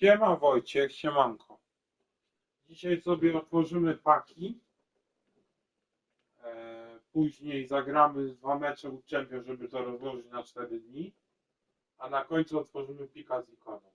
Siema Wojciech, siemanko. Dzisiaj sobie otworzymy paki. E, później zagramy dwa mecze u Champion, żeby to rozłożyć na 4 dni. A na końcu otworzymy pika z ikoną.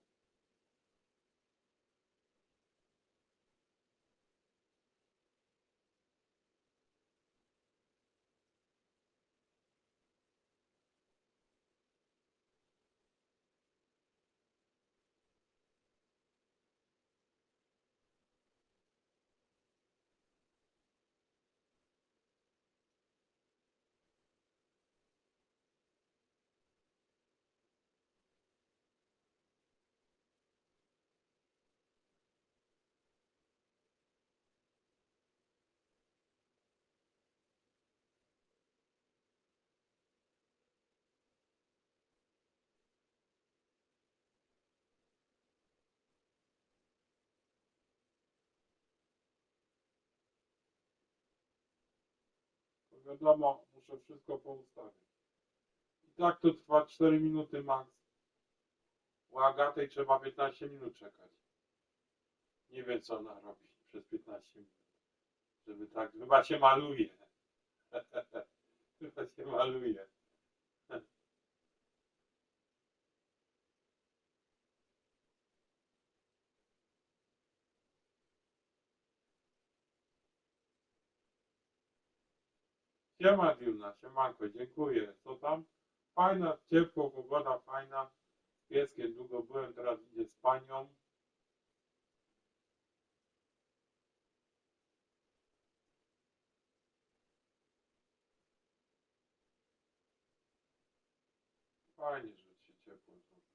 Wiadomo, muszę wszystko poustawić. I tak to trwa 4 minuty max. U Agatej trzeba 15 minut czekać. Nie wiem co ona robi przez 15 minut. Żeby tak, chyba się maluje. chyba się maluje. Siema Diuna, siemanko, dziękuję. Co tam? Fajna, ciepło, pogoda fajna. Pieskiem długo byłem, teraz idzie z panią. Fajnie, że się ciepło zrobiło.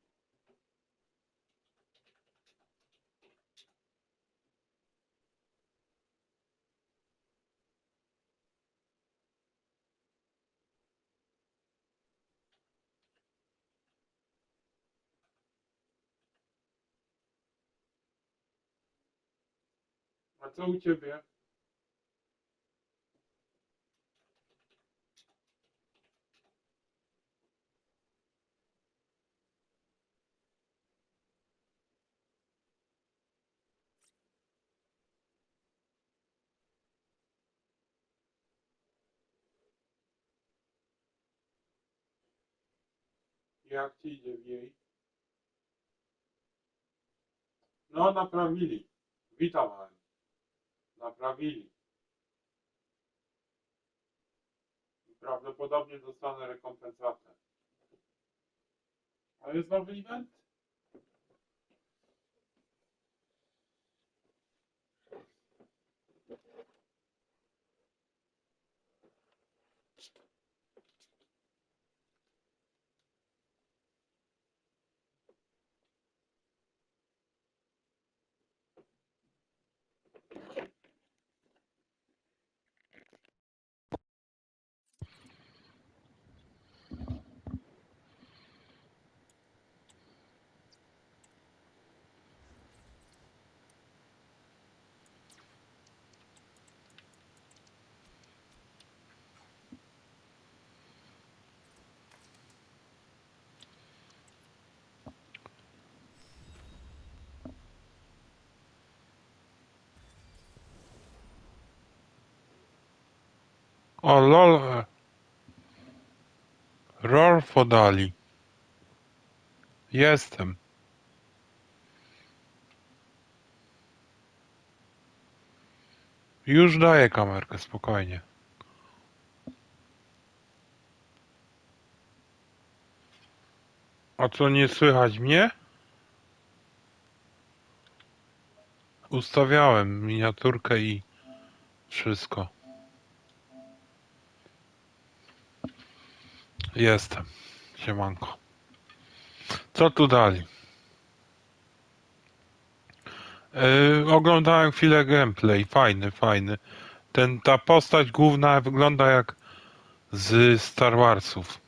Co u ciebie? Jak ci idzie w jej? No, naprawili. Witam, Ani. Naprawili. I Prawdopodobnie dostanę rekompensatę. A jest nowy event? O lol. Rol podali. Jestem. Już daję kamerkę, spokojnie. A co, nie słychać mnie? Ustawiałem miniaturkę i wszystko. Jestem. Siemanko. Co tu dali? Yy, oglądałem chwilę gameplay. Fajny, fajny. Ten, ta postać główna wygląda jak z Star Warsów.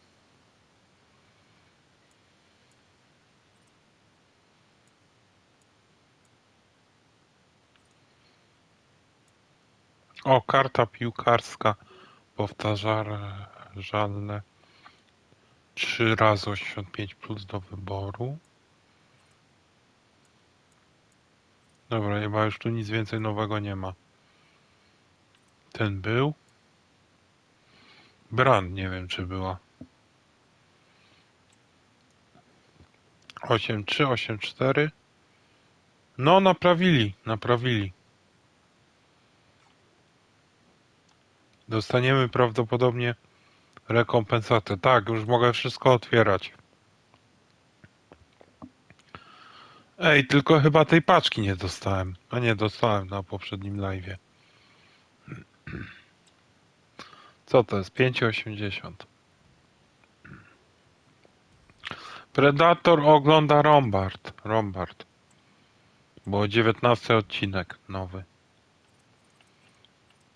O, karta piłkarska powtarzalne. 3 razy 85 plus do wyboru. Dobra, chyba już tu nic więcej nowego nie ma. Ten był. Brand, nie wiem czy była. 8.3, 8.4. No, naprawili, naprawili. Dostaniemy prawdopodobnie rekompensatę. Tak, już mogę wszystko otwierać. Ej, tylko chyba tej paczki nie dostałem. A nie, dostałem na poprzednim live'ie. Co to jest? 5,80. Predator ogląda Rombard. Rombard. Bo 19 odcinek nowy.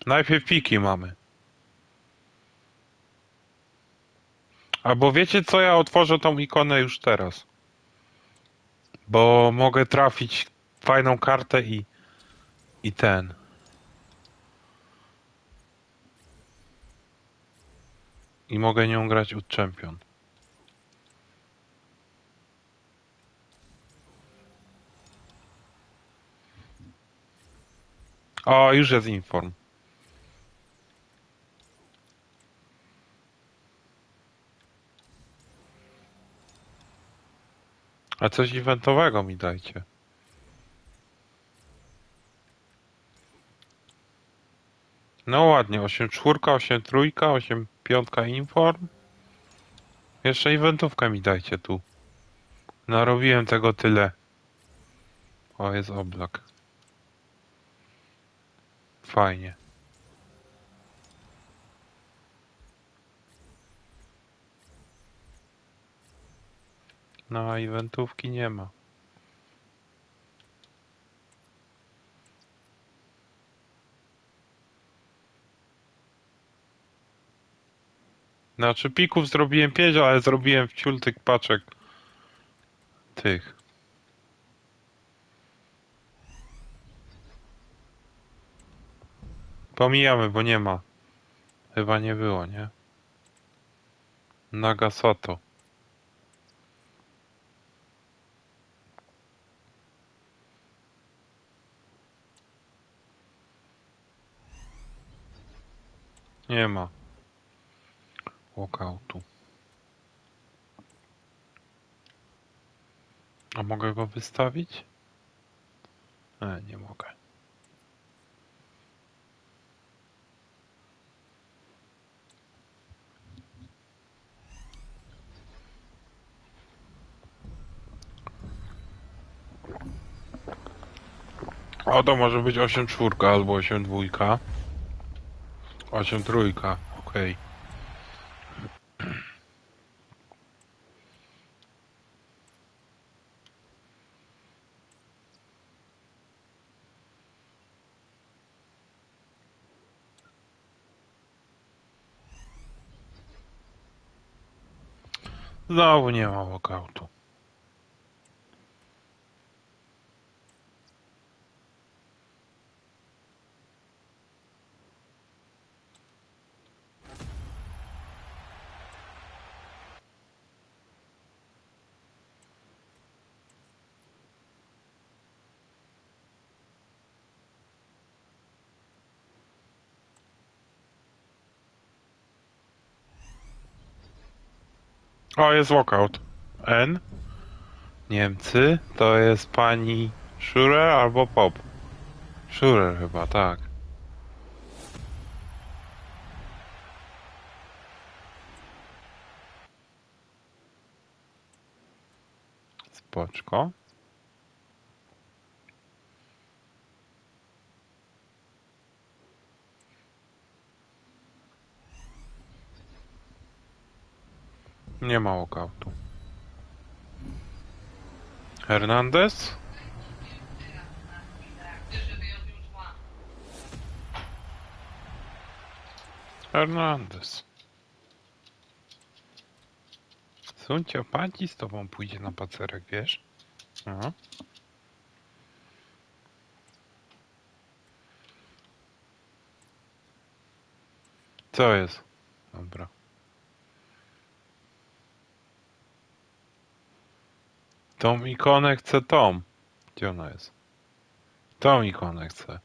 Najpierw piki mamy. Albo wiecie co, ja otworzę tą ikonę już teraz. Bo mogę trafić fajną kartę i i ten. I mogę nią grać od Champion. O, już jest inform. A coś eventowego mi dajcie. No ładnie, 8 czwórka, 8 trójka, 8 piątka inform. Jeszcze eventówkę mi dajcie tu. Narobiłem tego tyle. O, jest oblak. Fajnie. No, a eventówki nie ma. Znaczy pików zrobiłem 5, ale zrobiłem wciul tych paczek tych. Pomijamy, bo nie ma. Chyba nie było, nie? Nagasato. Nie ma. Walkoutu. A mogę go wystawić? E, nie mogę. O, to może być 8 czwórka albo 8 dwójka. 8 trójka, okej. Znowu nie ma walkoutu. O, jest walkout. N. Niemcy. To jest pani Schurer albo Pop. Schurer chyba, tak. Spoczko. Nie ma walkoutu. Hernandez? Hernandez. Suncio Padzi z tobą pójdzie na pacerek, wiesz? No. Co jest? Dobra. Tą ikonę chcę tą. Gdzie ona jest? To mi konek chce.